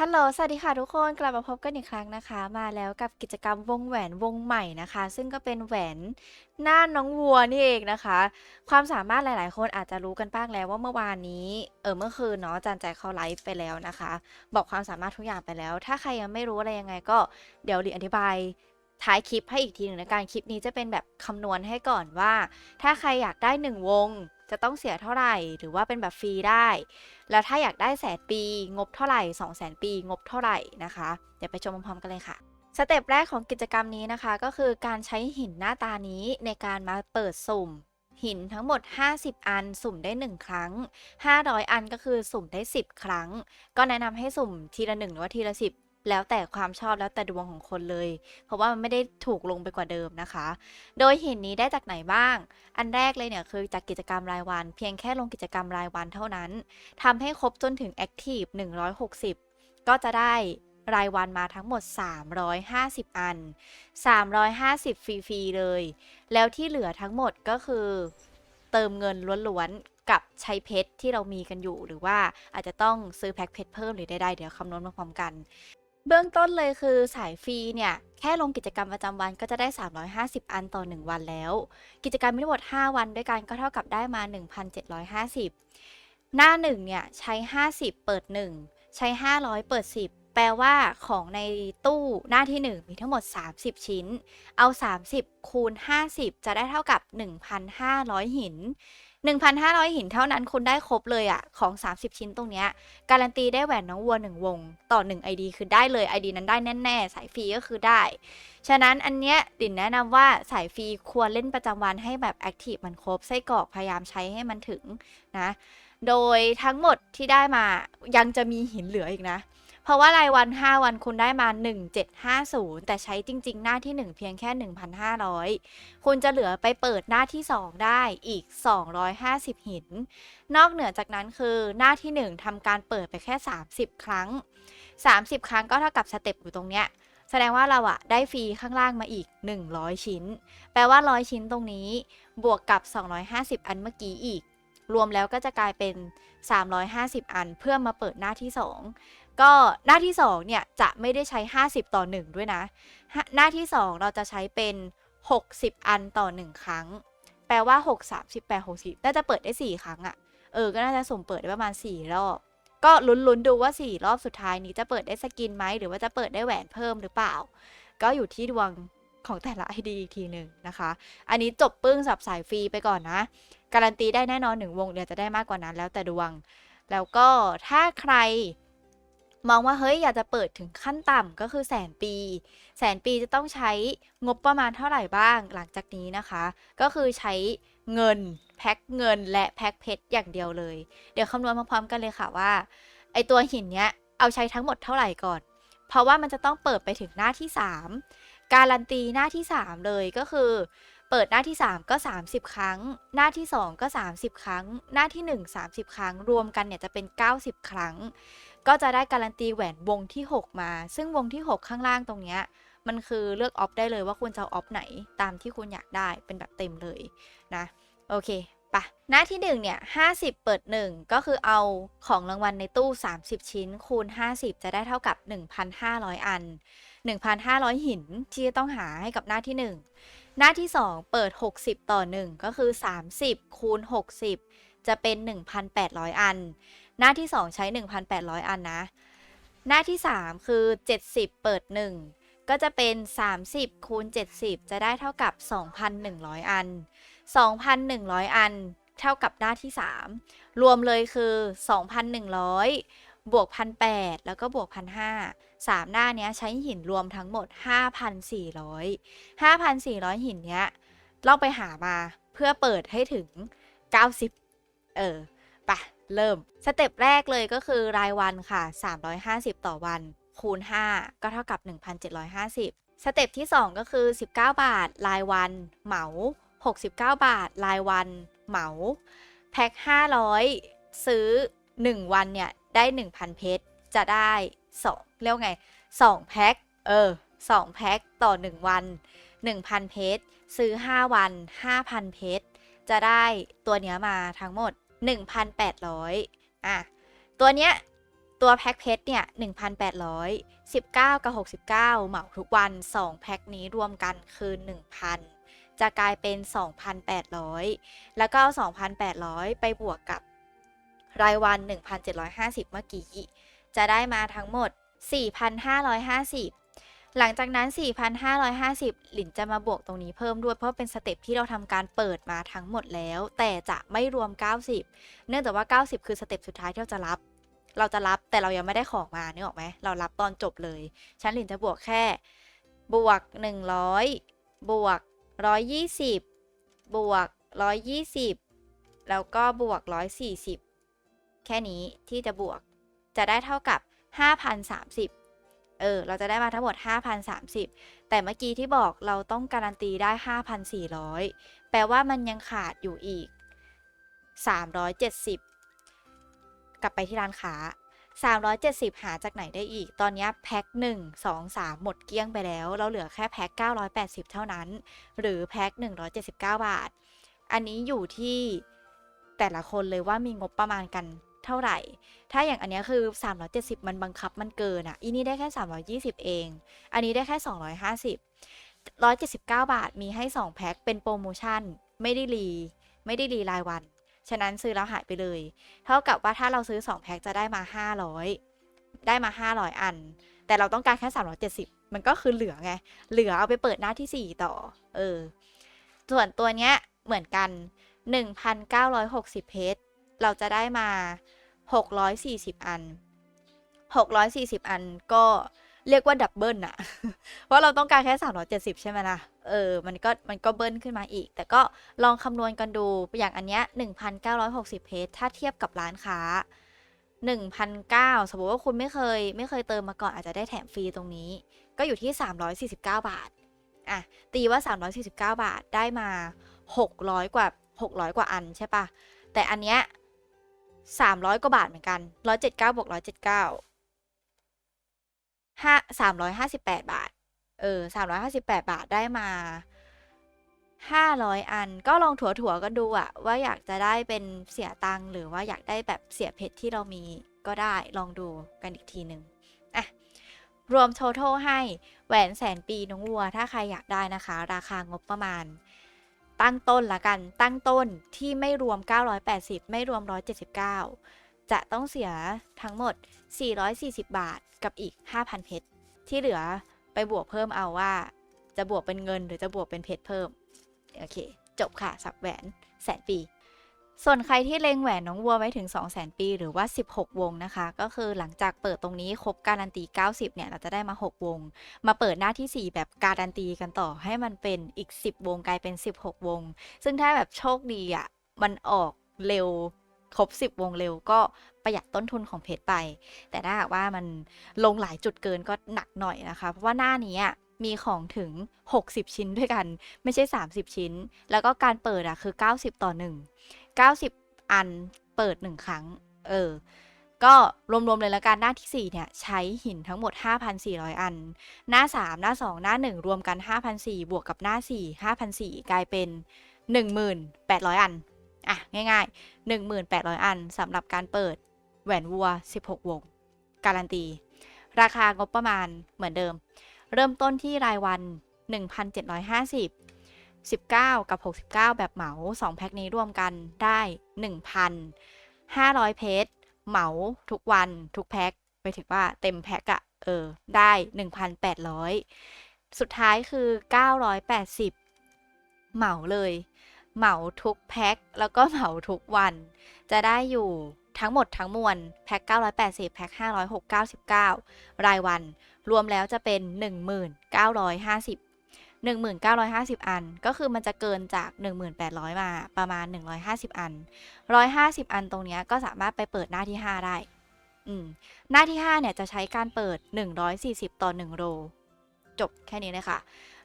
ฮัลโหล สวัสดีค่ะทุกคน กลับมาพบกันอีกครั้งนะคะ มาแล้วกับกิจกรรมวงแหวนวงใหม่นะคะ ซึ่งก็เป็นแหวนหน้าน้องวัวนี่เองนะคะ ความสามารถหลาย ๆ คนอาจจะรู้กันบ้างแล้วว่าเมื่อวานนี้ เออเมื่อคืนเนาะจานใจเขาไลฟ์ไปแล้วนะคะ บอกความสามารถทุกอย่างไปแล้ว ถ้าใครยังไม่รู้อะไรยังไงก็เดี๋ยวรีอธิบายท้ายคลิปให้อีกทีหนึ่งในการคลิปนี้จะเป็นแบบคำนวณให้ก่อนว่า ถ้าใครอยากได้หนึ่งวง จะต้องเสียเท่าไหร่ หรือว่าเป็นแบบฟรีได้ แล้วถ้าอยากได้แสนปี งบเท่าไหร่2 0 0แสนปี งบเท่าไหร่นะคะ เดี๋ยวไปชมพร้อมๆกันเลยค่ะสเต็ปแรกของกิจกรรมนี้นะคะ ก็คือการใช้หินหน้าตานี้ในการมาเปิดสุ่ม หินทั้งหมด 50 อันสุ่มได้ 1 ครั้ง 500 อันก็คือสุ่มได้ 10 ครั้ง ก็แนะนำให้สุ่มทีละ 1 หรือว่าทีละ 10 แล้วแต่ความชอบแล้วแต่ดวงของคนเลย เพราะว่ามันไม่ได้ถูกลงไปกว่าเดิมนะคะ โดยหินนี้ได้จากไหนบ้าง อันแรกเลยเนี่ยคือจากกิจกรรมรายวัน เพียงแค่ลงกิจกรรมรายวันเท่านั้นทำให้ครบจนถึง Active 160 ก็จะได้รายวันมาทั้งหมด 350 อัน 350 ฟรี ๆ เลย แล้วที่เหลือทั้งหมดก็คือเติมเงินล้วนๆ กับใช้เพชรที่เรามีกันอยู่ หรือว่าอาจจะต้องซื้อแพ็คเพชรเพิ่มหรือใดๆเดี๋ยวคำนวณมาพร้อมกัน เบื้องต้นเลยคือสายฟรีเนี่ย แค่ลงกิจกรรมประจำวันก็จะได้ 350 อันต่อ 1 วันแล้ว กิจกรรมมีทั้งหมด 5 วันด้วยกันก็เท่ากับได้มา 1,750 หน้า 1 เนี่ย ใช้ 50 เปิด 1 ใช้ 500 เปิด 10 แปลว่าของในตู้หน้าที่ 1 มีทั้งหมด 30 ชิ้น เอา 30 คูณ 50 จะได้เท่ากับ 1,500 หิน 1,500 หินเท่านั้นคุณได้ครบเลยอะของ 30 ชิ้นตรงเนี้ยการันตีได้แหวนน้องวัว 1 วง ต่อ 1 ID คือได้เลย ID นั้นได้แน่ๆ สายฟรีก็คือได้ ฉะนั้นอันเนี้ยดินแนะนำว่าสายฟรีควรเล่นประจำวันให้แบบแอคทีฟมันครบไส้กรอกพยายามใช้ให้มันถึงนะ โดยทั้งหมดที่ได้มายังจะมีหินเหลืออีกนะ เพราะว่ารายวัน 5 วันคุณได้มา 1750 แต่ใช้จริง ๆ หน้าที่ 1 เพียงแค่ 1,500 คุณจะเหลือไปเปิดหน้าที่ 2 ได้อีก 250 หิน นอกเหนือจากนั้นคือหน้าที่ 1ทำการเปิดไปแค่ 30 ครั้ง 30 ครั้งก็เท่ากับสเต็ปอยู่ตรงเนี้ยแสดงว่าเราอะได้ฟรีข้างล่างมาอีก 100 ชิ้น แปลว่า 100 ชิ้นตรงนี้ บวกกับ 250 อันเมื่อกี้อีก รวมแล้วก็จะกลายเป็น 350 อัน เพื่อมาเปิดหน้าที่ 2 ก็หน้าที่2เนี่ยจะไม่ได้ใช้ 50 ต่อ 1 ด้วยนะ หน้าที่ 2 เราจะใช้เป็น 60 อันต่อ 1 ครั้ง แปลว่า 6 38 60น่าจะเปิดได้ 4 ครั้งอะเออ ก็น่าจะสุ่มเปิดได้ประมาณ 4 รอบ ก็ลุ้นๆดูว่า 4 รอบสุดท้ายนี้จะเปิดได้สกินไหม หรือว่าจะเปิดได้แหวนเพิ่มหรือเปล่า ก็อยู่ที่ดวงของแต่ละไอดีอีกทีหนึ่งนะคะ อันนี้จบปึ้งสับสายฟรีไปก่อนนะ การันตีได้แน่นอนหนึ่งวงเดี๋ยวจะได้มากกว่านั้นแล้วแต่ดวง แล้วก็ถ้าใคร มองว่าเฮ้ยอยากจะเปิดถึงขั้นต่ำก็คือแสนปี แสนปีจะต้องใช้งบประมาณเท่าไหร่บ้างหลังจากนี้นะคะ ก็คือใช้เงินแพ็คเงินและแพ็คเพชรอย่างเดียวเลย เดี๋ยวคำนวณมาพร้อมกันเลยค่ะว่าไอตัวหินเนี้ยเอาใช้ทั้งหมดเท่าไหร่ก่อน เพราะว่ามันจะต้องเปิดไปถึงหน้าที่ 3 การันตีหน้าที่ 3 เลยก็คือ เปิดหน้าที่ 3 ก็ 30 ครั้ง หน้าที่ 2 ก็ 30 ครั้ง หน้าที่ 1 30 ครั้ง รวมกันเนี่ยจะเป็น 90 ครั้ง ก็จะได้การันตีแหวนวงที่ 6 มา ซึ่งวงที่ 6 ข้างล่างตรงเนี้ยมันคือเลือกออฟได้เลยว่าคุณจะออฟไหนตามที่คุณอยากได้เป็นแบบเต็มเลยนะ โอเคปะหน้าที่1เนี่ย50 เปิด 1 ก็คือเอาของรางวัลในตู้ 30 ชิ้น คูณ 50 จะได้เท่ากับ 1,500 อัน 1,500 หินที่จะต้องหาให้กับหน้าที่ 1 หน้าที่ 2 เปิด 60 ต่อ 1 ก็คือ 30 คูณ 60 จะเป็น 1,800 อัน หน้าที่ 2 ใช้ 1,800 อันนะ หน้าที่ 3 คือ 70 เปิด 1 ก็จะเป็น 30 คูณ 70 จะได้เท่ากับ 2,100 อัน 2,100 อันเท่ากับหน้าที่ 3 รวมเลยคือ 2,100 บวก 1,800 แล้วก็บวก 1,500 3 หน้าเนี้ยใช้หินรวมทั้งหมด 5,400 5,400 หินเนี้ยเราไปหามาเพื่อเปิดให้ถึง 90 เออ เริ่ม สเต็ปแรกเลยก็คือรายวันค่ะ 350 ต่อวัน คูณ 5 ก็เท่ากับ 1,750 สเต็ปที่ 2 ก็คือ 19 บาท รายวัน เหมา 69 บาท รายวัน เหมาแพ็ค500 ซื้อ 1 วันเนี่ย ได้ 1,000 เพชรจะได้ 2 เรียกว่าไง 2 แพ็คเออ 2 แพ็คต่อ 1 วัน 1,000 เพชรซื้อ 5 วัน 5,000 เพชรจะได้ตัวเนี้ยมาทั้งหมด 1,800 อะ ตัวเนี้ย ตัวแพ็คเพชรเนี่ย 1,800 19 กับ 69 เหมาทุกวัน 2 แพ็คนี้รวมกันคือ 1,000 จะกลายเป็น 2,800 แล้วก็ 2,800 ไปบวกกับรายวัน 1,750 เมื่อกี้ จะได้มาทั้งหมด 4,550 หลังจากนั้น 4,550 หลินจะมาบวกตรงนี้เพิ่มด้วยเพราะเป็นสเต็ปที่เราทำการเปิดมาทั้งหมดแล้ว แต่จะไม่รวม 90 เนื่องจากว่า 90 คือสเต็ปสุดท้ายที่เราจะรับ เราจะรับแต่เรายังไม่ได้ของมานึกออกไหมเรารับตอนจบเลยฉันหลินจะบวกแค่ บวก 100 บวก 120 บวก 120 แล้วก็บวก 140 แค่นี้ที่จะบวกจะได้เท่ากับ 5,030 เออ เราจะได้มาทั้งหมด 5,030 แต่เมื่อกี้ที่บอกเราต้องการันตีได้ 5,400 แปลว่ามันยังขาดอยู่อีก 370 กลับไปที่ร้านค้า 370 หาจากไหนได้อีก ตอนนี้แพ็ค1 2 3 หมดเกลี้ยงไปแล้ว เราเหลือแค่แพ็ค 980 เท่านั้น หรือแพ็ค 179 บาท อันนี้อยู่ที่แต่ละคนเลยว่ามีงบประมาณกัน เท่าไหร่ ถ้าอย่างอันนี้คือ 370 มันบังคับมันเกินอะ่ะอีนี่ได้แค่ 320 เอง อันนี้ได้แค่ 250 179 บาทมีให้ 2 แพ็คเป็นโปรโมชั่น ไม่ได้รี ไม่ได้รีรายวัน ฉะนั้นซื้อแล้วหายไปเลย เท่ากับว่าถ้าเราซื้อ 2 แพ็คจะได้มา 500 ได้มา 500 อัน แต่เราต้องการแค่ 370 มันก็คือเหลือไง เหลือเอาไปเปิดหน้าที่ 4 ต่อ เออ ส่วนตัวเนี้ยเหมือนกัน 1,960 เพจเราจะได้มา 640 อัน 640 อันก็เรียกว่าดับเบิลอะเพราะเราต้องการแค่ 370 ใช่ไหมล่ะ เออ มันก็ มันก็เบิลขึ้นมาอีก แต่ก็ลองคำนวณกันดู อย่างอันเนี้ย 1,960 เพจถ้าเทียบกับร้านค้า 1,900 สมมติว่าคุณไม่เคย ไม่เคยเติมมาก่อนอาจจะได้แถมฟรีตรงนี้ ก็อยู่ที่ 349 บาท อะ ตีว่า 349 บาทได้มา 600 กว่า 600 กว่าอันใช่ปะแต่อันเนี้ย สามร้อยกว่าบาทเหมือนกันร้อยเจ็ดเก้าบวกร้อยเจ็ดเก้าห้าสามร้อยห้าสิบแปดบาท เออสามร้อยห้าสิบแปดบาทได้มาห้าร้อยอันก็ลองถัวถัวๆกันดูอะว่าอยากจะได้เป็นเสียตังหรือว่าอยากได้แบบเสียเพชรที่เรามีก็ได้ลองดูกันอีกทีหนึ่งอะรวม total ให้แหวนแสนปีน้องวัว ถ้าใครอยากได้นะคะ ราคางบประมาณ ตั้งต้นละกัน ตั้งต้นที่ไม่รวม 980 ไม่รวม 179 จะต้องเสียทั้งหมด 440 บาทกับอีก 5,000 เพชร ที่เหลือไปบวกเพิ่มเอาว่า จะบวกเป็นเงินหรือจะบวกเป็นเพชรเพิ่ม โอเค จบค่ะ สับแหวนแสนปี ส่วนใครที่เล็งแหวนน้องวัวไว้ถึง 2 0 0 0 0 0 ปีหรือว่า 16 วงนะคะ ก็คือหลังจากเปิดตรงนี้ครบการันตี 90 เนี่ย เราจะได้มา 6 วง มาเปิดหน้าที่ 4 แบบการันตีกันต่อให้มันเป็นอีก 10 วงกลายเป็น 16 วง ซึ่งถ้าแบบโชคดีอะมันออกเร็วครบ 10 วงเร็วก็ประหยัดต้นทุนของเพจไป แต่ถ้าหากว่ามันลงหลายจุดเกินก็หนักหน่อยนะคะ เพราะว่าหน้านี้อะ มีของถึง 60 ชิ้นด้วยกัน ไม่ใช่ 30 ชิ้น แล้วก็การเปิดอะคือ 90 ต่อ 1 90 อันเปิด 1 ครั้ง เออ ก็รวมๆเลยละกันหน้าที่ 4 เนี่ย ใช้หินทั้งหมด 5,400 อัน หน้า 3 หน้า 2 หน้า 1 รวมกัน 5,400 บวกกับหน้า 4 5,400 กลายเป็น 1,800 อัน อะ ง่ายๆ 1,800 อันสำหรับการเปิดแหวนวัว 16 วง การันตี ราคางบประมาณเหมือนเดิม เริ่มต้นที่รายวัน 1,750 19 กับ 69 แบบเหมา 2 แพ็คนี้รวมกันได้ 1,500 เพชรเหมาทุกวันทุกแพ็คไปถึงว่าเต็มแพ็คอะเออ ได้ 1,800 สุดท้ายคือ 980 เหมาเลย เหมาทุกแพ็คแล้วก็เหมาทุกวัน จะได้อยู่ ทั้งหมดทั้งมวลแพ็ค980 แพ็ค5699รายวัน รวมแล้วจะเป็น 1950 1950 อัน ก็คือมันจะเกินจาก 1800 มาประมาณ 150 อัน 150 อันตรงนี้ก็สามารถไปเปิดหน้าที่ 5 ได้อืมหน้าที่ 5 เนี่ยจะใช้การเปิด 140 ต่อ 1 โร จบแค่นี้เลยค่ะ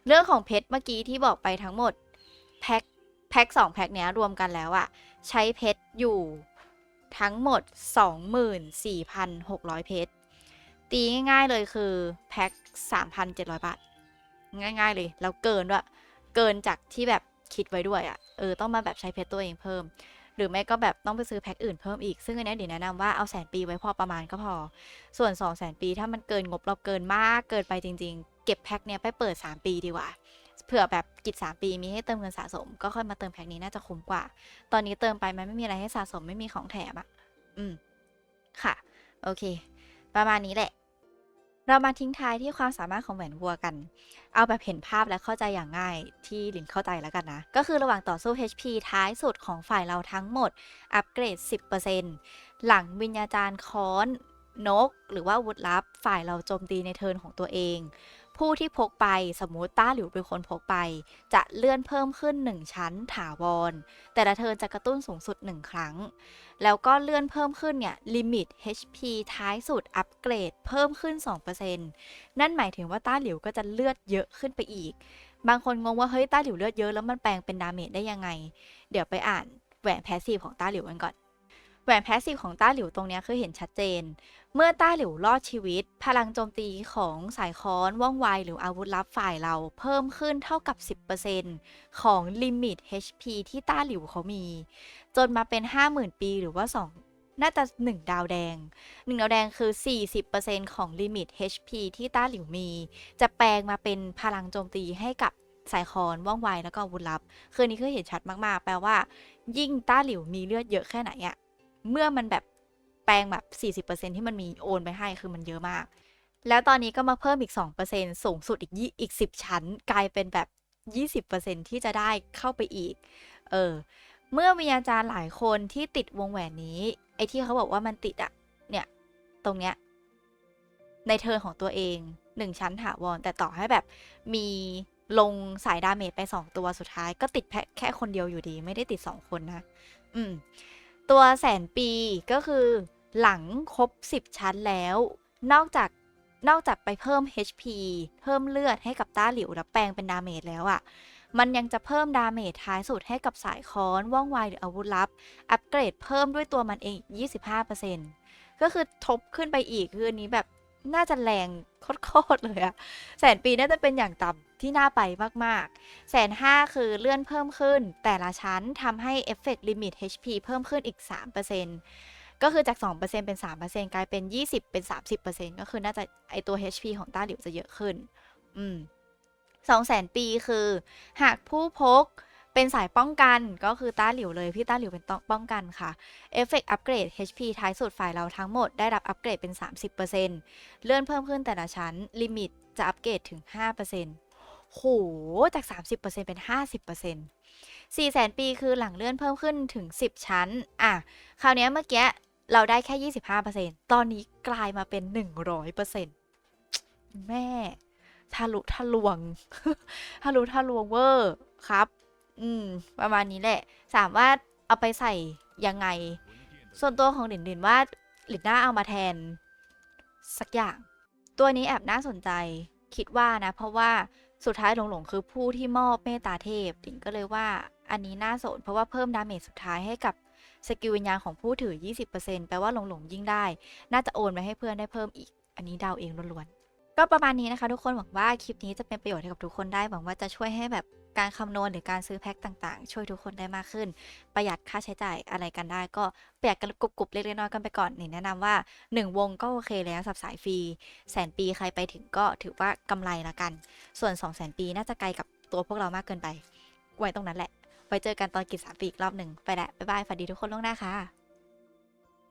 เรื่องของเพชรเมื่อกี้ที่บอกไปทั้งหมด แพ็คแพ็ค2แพ็คเนี้ยรวมกันแล้วอะใช้เพชรอยู่ ทั้งหมด 24,600 เพชร ตีง่ายๆเลยคือ แพ็ค 3,700 บาท ง่ายๆเลย แล้วเกินด้วย เกินจากที่แบบคิดไว้ด้วยอะ่ะ เออ ต้องมาแบบใช้เพชรตัวเองเพิ่ม หรือไม่ก็แบบต้องไปซื้อแพ็คอื่นเพิ่มอีก ซึ่งอันนี้เดี๋ยวแนะนำว่าเอาแสนปีไว้พอประมาณก็พอ ส่วน2 0 0แสนปีถ้ามันเกินงบเราเกินมากเกินไปจริง ๆ เก็บแพ็คเนี้ยไปเปิด 3 ปีดีกว่า ผื่อแบบกิจ3ปีมีให้เติมเงินสะสม ก็ค่อยมาเติมแพ็คนี้น่าจะคุ้มกว่า ตอนนี้เติมไปมันไม่มีอะไรให้สะสมไม่มีของแถมอะอืม ค่ะ โอเค ประมาณนี้แหละ เรามาทิ้งท้ายที่ความสามารถของแหวนวัวกัน เอาแบบเห็นภาพและเข้าใจอย่างง่ายที่หลินเข้าใจแล้วกันนะ ก็คือระหว่างต่อสู้ HP ท้ายสุดของฝ่ายเราทั้งหมด อัปเกรด 10%หลังวิญญาจารย์ค้อนนก หรือว่าอาวุธลับฝ่ายเราโจมตีในเทิร์นของตัวเอง ผู้ที่พกไปสมมุติต้าหลิวเป็นคนพกไป จะเลื่อนเพิ่มขึ้น 1 ชั้นถาวร แต่ละเทิร์นจะกระตุ้นสูงสุด 1 ครั้ง แล้วก็เลื่อนเพิ่มขึ้นเนี่ยลิมิต HP ท้ายสุดอัปเกรด เพิ่มขึ้น 2%นั่นหมายถึงว่าต้าหลิวก็จะเลือดเยอะขึ้นไปอีก บางคนงงว่าเฮ้ยต้าหลิวเลือดเยอะแล้วมันแปลงเป็นดาเมจได้ยังไง เดี๋ยวไปอ่านแหวนแพสซีฟของต้าหลิวกันก่อน แหวนแพสซีฟของต้าหลิวตรงนี้คือเห็นชัดเจน เมื่อต้าหลิวรอดชีวิต พลังโจมตีของสายค้อนว่องไวหรืออาวุธลับฝ่ายเราเพิ่มขึ้นเท่ากับ 10%ของลิมิต HP ที่ต้าหลิวเขามี จนมาเป็น 50,000 ปีหรือว่า 2น่าจะ 1 ดาวแดง 1 ดาวแดงคือ 40%ของลิมิต HP ที่ต้าหลิวมี จะแปลงมาเป็นพลังโจมตีให้กับสายคอนว่องไวแล้วก็อาวุธลับ คืออนนี้คือเห็นชัดมากๆ แปลว่า ยิ่งต้าหลิวมีเลือดเยอะแค่ไหนอะ เมื่อมันแบบแปลงแบบ 40%ที่มันมีโอนไปให้คือมันเยอะมาก แล้วตอนนี้ก็มาเพิ่มอีก 2%สูงสุดอีกยี่อีก 10 ชั้น กลายเป็นแบบ 20%ที่จะได้เข้าไปอีก เออ เมื่อวิญญาจารย์หลายคนที่ติดวงแหวนนี้ ไอ้ที่เขาบอกว่ามันติดอะเนี่ย ตรงเนี้ย ในเทิร์นของตัวเองหนึ่งชั้นถาวร แต่ต่อให้แบบมีลงสายดาเมจไป 2 ตัวสุดท้าย ก็ติดแค่แค่คนเดียวอยู่ดี ไม่ได้ติด 2 คนนะ อืม ตัวแสนปีก็คือหลังครบ 10 ชั้นแล้ว นอกจากนอกจากไปเพิ่ม HP เพิ่มเลือดให้กับต้าหลิวแล้วแปลงเป็นดาเมจแล้วอะ่ะ มันยังจะเพิ่มดาเมจท้ายสุดให้กับสายค้อนว่องไวหรืออาวุธลับ อัปเกรดเพิ่มด้วยตัวมันเองอีก25%ก็คือทบขึ้นไปอีก คืออันนี้แบบ น่าจะแรงโคตรๆเลยอะแสนปีน่าจะเป็นอย่างต่ำที่น่าไปมากๆ แสนห้าคือเลื่อนเพิ่มขึ้น แต่ละชั้นทำให้เอฟเฟกต์ลิมิต HP เพิ่มขึ้นอีก 3%ก็คือจาก 2%เป็น 3%กลายเป็น 20 เป็น 30%ก็คือน่าจะไอตัว HP ของต้าหลิวจะเยอะขึ้น อืมสองแสนปีคือ หากผู้พก เป็นสายป้องกันก็คือต้าหลิวเลย พี่ต้าหลิวเป็นต้องป้องกันค่ะเอฟเฟกต์อัปเกรด HP ท้ายสุดฝ่ายเราทั้งหมดได้รับอัปเกรดเป็น 30%เลื่อนเพิ่มขึ้นแต่ละชั้น ลิมิตจะอัปเกรดถึง 5%โห จาก 30%เป็น 50% 4แสนปีคือหลังเลื่อนเพิ่มขึ้นถึง 10 ชั้น อะ คราวนี้เมื่อกี้เราได้แค่ 25%ตอนนี้กลายมาเป็น 100%แม่ทะลุทะลวง ทะลุทะลวงเวอร์ครับ อืม ประมาณนี้แหละ สามารถเอาไปใส่ยังไง ส่วนตัวของหลินหลินว่าหลินน่าเอามาแทน สักอย่าง ตัวนี้แอบน่าสนใจ คิดว่านะ เพราะว่าสุดท้ายหลงหลงคือผู้ที่มอบเมตตาเทพหลินก็เลยว่าอันนี้น่าสนเพราะว่าเพิ่มดาเมจสุดท้ายให้กับสกิลวิญญาณของผู้ถือ 20%แปลว่าหลงหลงยิ่งได้ น่าจะโอนไปให้เพื่อนได้เพิ่มอีก อันนี้ดาวเองล้วนๆ ก็ประมาณนี้นะคะทุกคนหวังว่าคลิปนี้จะเป็นประโยชน์ให้กับทุกคนได้หวังว่าจะช่วยให้แบบ การคำนวณหรือการซื้อแพ็คต่างๆ ช่วยทุกคนได้มากขึ้น ประหยัดค่าใช้จ่ายอะไรกันได้ ก็ประหยัดกันกรุบๆเล็กๆน้อยๆกันไปก่อนนี่แนะนำว่า 1 วงก็โอเคแล้วสับสายฟรีแสนปีใครไปถึงก็ถือว่ากำไรละกัน ส่วน2 0 0แสนปีน่าจะไกลกับตัวพวกเรามากเกินไปไว้ตรงนั้นแหละไว้เจอกันตอนกิจสามปีอีกรอบหนึ่งไปแหละบ๊ายบายฝันดีทุกคนล่วงหน้าค่ะ